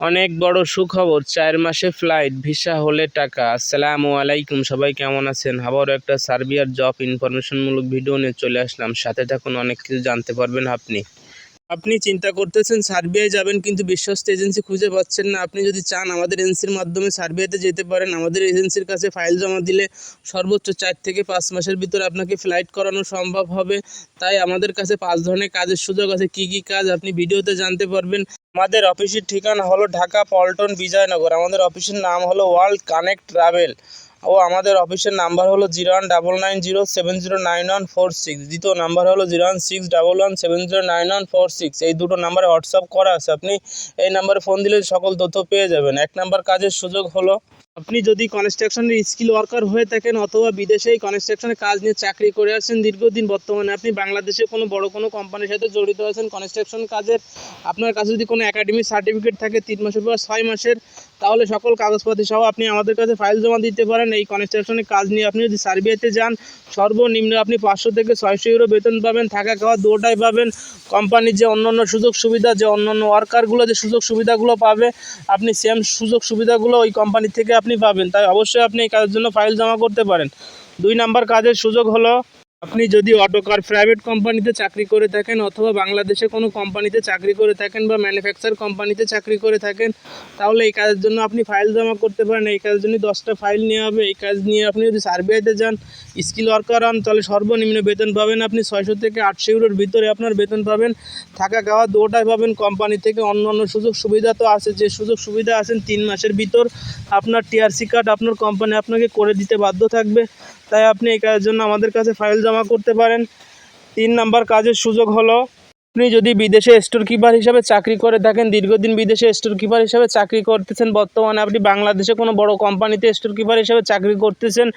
অনেক বড় সুখবর, চার মাসে ফ্লাইট ভিসা হলে টাকা। আসসালামু আলাইকুম, সবাই কেমন আছেন? আবারও একটা সার্বিয়ার জব ইনফরমেশনমূলক ভিডিও নিয়ে চলে আসলাম। সাথে থাকুন, অনেক কিছু জানতে পারবেন আপনি। আপনি চিন্তা করতেছেন, সার্বিয়ায় যাবেন কিন্তু বিশ্বস্ত এজেন্সি খুঁজে পাচ্ছেন না। আপনি যদি চান আমাদের এজেন্সির মাধ্যমে সার্বিয়াতে যেতে পারেন, আমাদের এজেন্সির কাছে ফাইল জমা দিলে সর্বোচ্চ চার থেকে পাঁচ মাসের ভিতরে আপনাকে ফ্লাইট করানো সম্ভব হবে। তাই আমাদের কাছে পাঁচ ধরনের কাজের সুযোগ আছে। কি কি কাজ আপনি ভিডিওতে জানতে পারবেন। আমাদের অফিসের ঠিকানা হলো ঢাকা, পল্টন, বিজয়নগর। আমাদের অফিসের নাম হলো ওয়ার্ল্ড কানেক্ট ট্রাভেল। ও আমাদের অফিসের নাম্বার হলো zero one double nine zero seven zero nine one four six. দ্বিতীয় নাম্বার হলো zero one six double one seven zero nine one four six. এই দুটো নাম্বারে হোয়াটসঅ্যাপ করা আছে। আপনি এই নাম্বারে ফোন দিলে সকল তথ্য পেয়ে যাবেন। এক নাম্বার কাজের সুযোগ হলো, আপনি যদি কনস্ট্রাকশনের স্কিল ওয়ার্কার হয়ে থাকেন অথবা বিদেশে কনস্ট্রাকশনের কাজ নিয়ে চাকরি করে আসছেন দীর্ঘদিন বর্তমানে আপনি বাংলাদেশে কোনো বড় কোনো কোম্পানির সাথে জড়িত আছেন কনস্ট্রাকশন কাজের, আপনার কাছে যদি কোনো একাডেমিক সার্টিফিকেট থাকে, তিন মাসের বা ছয় মাসের তাহলে সকল কাগজপত্র সহ আপনি আমাদের কাছে ফাইল জমা দিতে পারেন। এই কনস্ট্রাকশনের কাজ নিয়ে আপনি যদি সার্বিয়াতে যান, সর্বনিম্ন আপনি পাঁচশো থেকে ছয়শো ইউরো বেতন পাবেন। থাকা খাওয়া দুটাই পাবেন। কোম্পানির যে অন্যান্য সুযোগ সুবিধা, যে অন্যান্য ওয়ার্কারগুলো যে সুযোগ সুবিধাগুলো পাবে, আপনি সেম সুযোগ সুবিধাগুলো ওই কোম্পানি থেকে আপনি পাবেন। তাই অবশ্যই আপনি এই কাজের জন্য ফাইল জমা করতে পারেন। দুই নাম্বার কাজের সুযোগ হলো আপনি যদি অটোকার প্রাইভেট কোম্পানিতে চাকরি করে থাকেন অথবা বাংলাদেশে কোনো কোম্পানিতে চাকরি করে থাকেন বা ম্যানুফ্যাকচার কোম্পানিতে চাকরি করে থাকেন, তাহলে এই কাজের জন্য আপনি ফাইল জমা করতে পারেন। এই কাজের জন্য দশটা ফাইল নেওয়া হবে। এই কাজ নিয়ে আপনি যদি সার্ভেতে যান স্কিল ওয়ার্কার হন, তাহলে সর্বনিম্ন বেতন পাবেন আপনি ছয়শো থেকে আটশো ইউরোর ভিতরে আপনার বেতন পাবেন। থাকা খাওয়া দুটাই পাবেন কোম্পানি থেকে। অন্য অন্য সুযোগ সুবিধা তো আছে। যে সুযোগ সুবিধা আছেন, তিন মাসের ভিতর আপনার টিআরসি কার্ড আপনার কোম্পানি আপনাকে করে দিতে বাধ্য থাকবে। তাই আপনি এই কাজের জন্য আমাদের কাছে ফাইল জমা করতে পারেন। তিন নাম্বার কাজের সুযোগ হলো আপনি যদি বিদেশে স্টোর কিপার হিসাবে চাকরি করে থাকেন, দীর্ঘদিন বিদেশে স্টোর কিপার হিসাবে চাকরি করতেছেন, বর্তমানে আপনি বাংলাদেশে কোনো বড় কোম্পানিতে স্টোর কিপার হিসাবে চাকরি করতেছেন,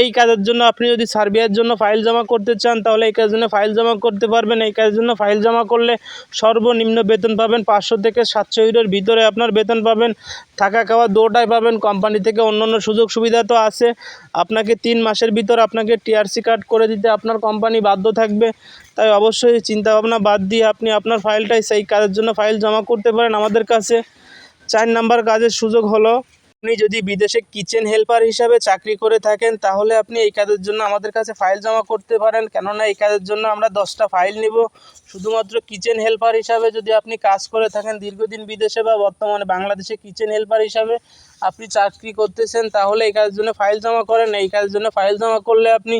এই কাজের জন্য আপনি যদি সার্বিয়ার জন্য ফাইল জমা করতে চান, তাহলে এই কাজের জন্য ফাইল জমা করতে পারবেন। এই কাজের জন্য ফাইল জমা করলে সর্বনিম্ন বেতন পাবেন পাঁচশো থেকে সাতশো ইউরোর ভিতরে আপনার বেতন পাবেন। থাকা খাওয়া দুটাই পাবেন কোম্পানি থেকে অন্য অন্য সুযোগ সুবিধা তো আছে। আপনাকে তিন মাসের ভিতর আপনাকে টিআরসি কার্ড করে দিতে আপনার কোম্পানি বাধ্য থাকবে। তাই অবশ্যই চিন্তাভাবনা বাদ দিয়ে আপনি আপনার ফাইলটাই সেই কাজের জন্য ফাইল জমা করতে পারেন, আমাদের কাছে চার নাম্বার কাজের সুযোগ হলো, আপনি যদি বিদেশে কিচেন হেল্পার হিসাবে চাকরি করে থাকেন, তাহলে আপনি এই কাজের জন্য আমাদের কাছে ফাইল জমা করতে পারেন। কেননা এই কাজের জন্য আমরা দশটা ফাইল নিব। শুধুমাত্র কিচেন হেল্পার হিসাবে যদি আপনি কাজ করে থাকেন, দীর্ঘদিন বিদেশে বা বর্তমানে বাংলাদেশে কিচেন হেল্পার হিসাবে আপনি চাকরি করতেছেন, তাহলে এই কাজের জন্য ফাইল জমা করেন। এই কাজের জন্য ফাইল জমা করলে আপনি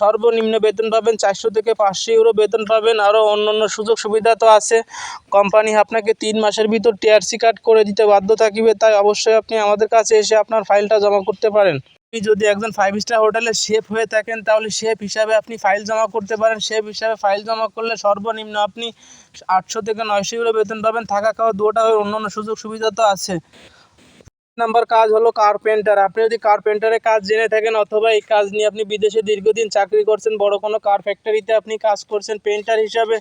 সর্বনিম্ন বেতন পাবেন চারশো থেকে পাঁচশো ইউরো বেতন পাবেন। আরও অন্য অন্য সুযোগ সুবিধা তো আছে। কোম্পানি আপনাকে তিন মাসের ভিতর টিআরসি কার্ড করে দিতে বাধ্য থাকিবে, তাই অবশ্যই আপনি আমাদের কাছে এসে আপনার ফাইলটা জমা করতে পারেন। আপনি যদি একজন ফাইভ স্টার হোটেলে শেফ হয়ে থাকেন, তাহলে শেফ হিসাবে আপনি ফাইল জমা করতে পারেন। শেফ হিসাবে ফাইল জমা করলে সর্বনিম্ন আপনি আটশো থেকে নয়শো ইউরো বেতন পাবেন। থাকা খাওয়া দুটা অন্য অন্য সুযোগ সুবিধা তো আছে। নাম্বার কাজ হলো কার্পেন্টার আপনি যদি কার্পেন্টারের কাজ জেনে থাকেন অথবা এই কাজ নিয়ে আপনি বিদেশে দীর্ঘদিন চাকরি করছেন, বড় কোনো কার ফ্যাক্টরিতে আপনি কাজ করছেন পেন্টার হিসাবে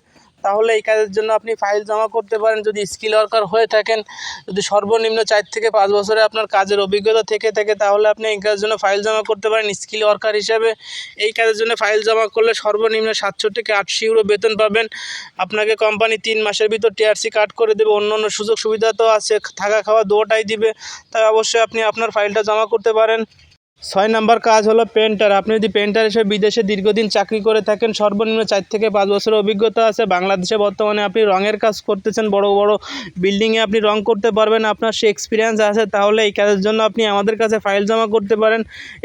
তাহলে এই কাজের জন্য আপনি ফাইল জমা করতে পারেন। যদি স্কিল ওয়ার্কার হয়ে থাকেন, যদি সর্বনিম্ন চার থেকে পাঁচ বছরে আপনার কাজের অভিজ্ঞতা থেকে থাকে, তাহলে আপনি এই কাজের জন্য ফাইল জমা করতে পারেন স্কিল ওয়ার্কার হিসাবে। এই কাজের জন্য ফাইল জমা করলে সর্বনিম্ন সাতশো থেকে আটশো ইউরো বেতন পাবেন। আপনাকে কোম্পানি তিন মাসের ভিতর টিআরসি কার্ড করে দেবে। অন্য অন্য সুযোগ সুবিধা তো আছে, থাকা খাওয়া দুটাই দিবে। তাই অবশ্যই আপনি আপনার ফাইলটা জমা করতে পারেন। ছয় নাম্বার কাজ হলো পেন্টার। আপনি যদি পেন্টার হিসেবে বিদেশে দীর্ঘদিন চাকরি করে থাকেন, সর্বনিম্ন চার থেকে পাঁচ বছরের অভিজ্ঞতা আছে। বাংলাদেশে বর্তমানে আপনি রঙের কাজ করতেছেন, বড় বড় বিল্ডিংয়ে আপনি রং করতে পারবেন, আপনার সে এক্সপিরিয়েন্স আছে, তাহলে এই কাজের জন্য আপনি আমাদের কাছে ফাইল জমা করতে পারেন।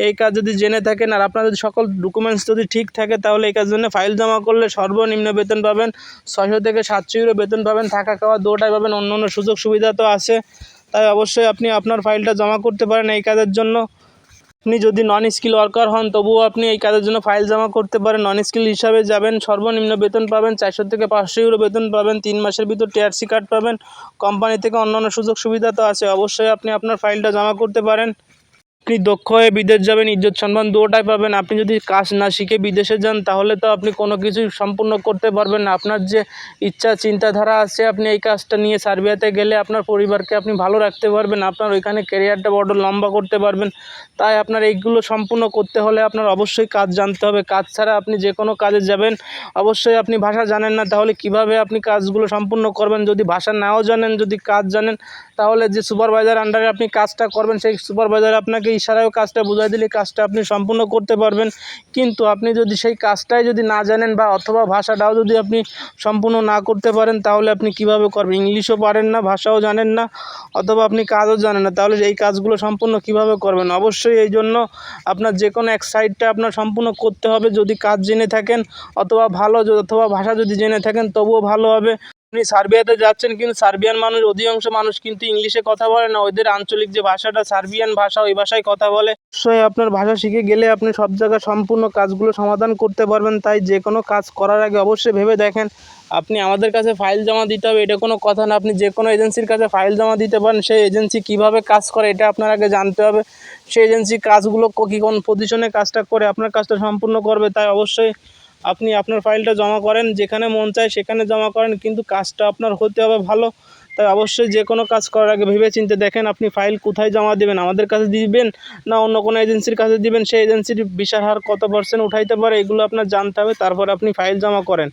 এই কাজ যদি জেনে থাকেন, আর আপনার যদি সকল ডকুমেন্টস যদি ঠিক থাকে, তাহলে এই কাজের জন্য ফাইল জমা করলে সর্বনিম্ন বেতন পাবেন। ছয়শো থেকে সাতশো ইউরো বেতন পাবেন, থাকা খাওয়া দুটাই পাবেন অন্য অন্য সুযোগ সুবিধা তো আছে। তাই অবশ্যই আপনি আপনার ফাইলটা জমা করতে পারেন এই কাজের জন্য। আপনি যদি নন স্কিল ওয়ার্কার হন, তবুও আপনি এই কাজের জন্য ফাইল জমা করতে পারেন। নন স্কিল হিসাবে যাবেন, সর্বনিম্ন বেতন পাবেন, চারশো থেকে পাঁচশো ইউরো বেতন পাবেন, তিন মাসের ভিতর টিআরসি কার্ড পাবেন। কোম্পানি থেকে অন্যান্য সুযোগ সুবিধা তো আছে, অবশ্যই আপনি আপনার ফাইলটা জমা করতে পারেন। আপনি দক্ষ হয়ে বিদেশ যাবেন, ইজ্জত সম্মান দুটোটাই পাবেন। আপনি যদি কাজ না শিখে বিদেশে যান, তাহলে তো আপনি কোনো কিছুই সম্পূর্ণ করতে পারবেন না। আপনার যে ইচ্ছা, চিন্তাধারা আছে, আপনি এই কাজটা নিয়ে সার্বিয়াতে গেলে আপনার পরিবারকে আপনি ভালো রাখতে পারবেন। আপনার ওইখানে ক্যারিয়ারটা বড় লম্বা করতে পারবেন। তাই আপনার এইগুলো সম্পূর্ণ করতে হলে আপনার অবশ্যই কাজ জানতে হবে। কাজ ছাড়া আপনি যে কোনো কাজে যাবেন, অবশ্যই আপনি ভাষা জানেন না, তাহলে কীভাবে আপনি কাজগুলো সম্পূর্ণ করবেন? যদি ভাষা নাও জানেন, যদি কাজ জানেন তাহলে যে সুপারভাইজার আন্ডারে আপনি কাজটা করবেন, সেই সুপারভাইজার আপনাকে ইশারায় কাজটা বুঝাই দিলে কাজটা আপনি সম্পূর্ণ করতে পারবেন। কিন্তু আপনি যদি সেই কাজটাই যদি না জানেন বা অথবা ভাষাটাও যদি আপনি সম্পূর্ণ না করতে পারেন, তাহলে আপনি কীভাবে করবেন? ইংলিশও পারেন না, ভাষাও জানেন না, অথবা আপনি কাজও জানেন না। তাহলে এই কাজগুলো সম্পূর্ণ কীভাবে করবেন? অবশ্যই এই জন্য আপনার যে কোনো এক সাইডটা আপনার সম্পূর্ণ করতে হবে। যদি কাজ জেনে থাকেন, অথবা ভালো, অথবা ভাষা যদি জেনে থাকেন, তবুও ভালো হবে। আপনি সার্বিয়াতে যাচ্ছেন, কিন্তু সার্বিয়ান মানুষ, অধিকাংশ মানুষ কিন্তু ইংলিশে কথা বলে না। ওদের আঞ্চলিক যে ভাষাটা, সার্বিয়ান ভাষা, ওই ভাষায় কথা বলে। অবশ্যই আপনার ভাষা শিখে গেলে আপনি সব জায়গায় সম্পূর্ণ কাজগুলো সমাধান করতে পারবেন। তাই যে কোনো কাজ করার আগে অবশ্যই ভেবে দেখেন, আপনি আমাদের কাছে ফাইল জমা দিতে হবে, এটা কোনো কথা না। আপনি যে কোনো এজেন্সির কাছে ফাইল জমা দিতে পারেন, সেই এজেন্সি কীভাবে কাজ করে, এটা আপনার আগে জানতে হবে। সেই এজেন্সি কাজগুলো কী কোন পজিশনে কাজটা করে, আপনার কাজটা সম্পূর্ণ করবে, তাই অবশ্যই আপনি আপনার ফাইলটা জমা করেন, যেখানে মন চায় সেখানে জমা করেন, কিন্তু কাজটা আপনার হতে হবে ভালো। তাই অবশ্যই যে কোনো কাজ করার আগে ভেবে চিনতে দেখেন আপনি ফাইল কোথায় জমা দেবেন, আমাদের কাছে দিবেন না অন্য কোনো এজেন্সির কাছে দিবেন, সেই এজেন্সির বিশাল হার কত পার্সেন্ট উঠাইতে পারে, এগুলো আপনার জানতে হবে, তারপর আপনি ফাইল জমা করেন।